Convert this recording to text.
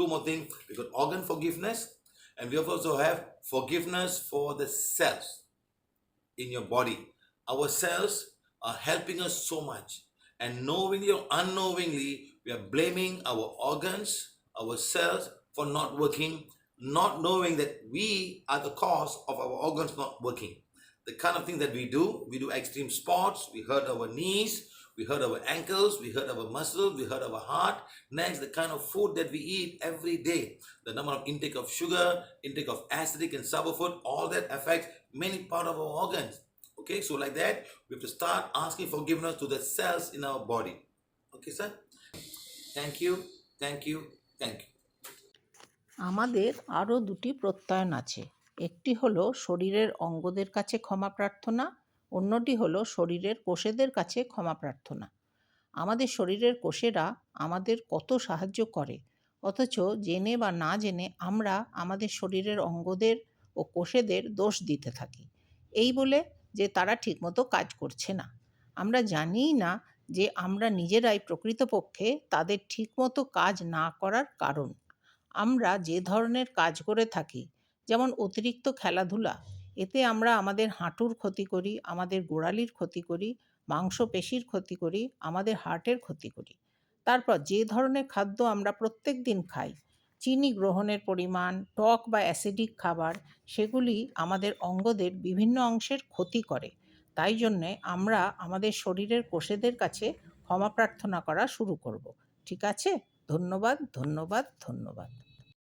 two more things. We got organ forgiveness, and we also have forgiveness for the cells in your body. Our cells are helping us so much, and knowingly or unknowingly, we are blaming our organs, our cells for not working, not knowing that we are the cause of our organs not working. The kind of thing that we do, we do extreme sports, we hurt our knees, we hurt our ankles, we hurt our muscles, we hurt our heart. Next, the kind of food that we eat every day, the number of intake of sugar, intake of acidic and sour food, all that affects many part of our organs. Okay, so like that, we have to start asking forgiveness to the cells in our body. Okay, sir? Thank you, thank you, thank you. আমাদের আরও দুটি প্রত্যয়ন আছে একটি হলো শরীরের অঙ্গদের কাছে ক্ষমা প্রার্থনা অন্যটি হলো শরীরের কোষেদের কাছে ক্ষমা প্রার্থনা। আমাদের শরীরের কোষেরা আমাদের কত সাহায্য করে, অথচ জেনে বা না জেনে আমরা আমাদের শরীরের অঙ্গদের ও কোষেদের দোষ দিতে থাকি। এই বলে যে তারা ঠিকমতো কাজ করছে না। আমরা জানিই না যে আমরা নিজেরাই প্রকৃতপক্ষে তাদের ঠিকমতো কাজ না করার কারণ। আমরা যে ধরনের কাজ করে থাকি, যেমন অতিরিক্ত খেলাধুলা এতে আমরা আমাদের হাঁটুর ক্ষতি করি, আমাদের গোড়ালির ক্ষতি করি, মাংসপেশির ক্ষতি করি, আমাদের হার্টের ক্ষতি করি। তারপর যে ধরনের খাদ্য আমরা প্রত্যেক দিন খাই, চিনি গ্রহণের পরিমাণ, টক বা অ্যাসিডিক খাবার, সেগুলি আমাদের অঙ্গদের বিভিন্ন অংশের ক্ষতি করে। তাই জন্যে আমরা আমাদের শরীরের কোষেদের কাছে ক্ষমা প্রার্থনা করা শুরু করব। ঠিক আছে? ধন্যবাদ ধন্যবাদ ধন্যবাদ।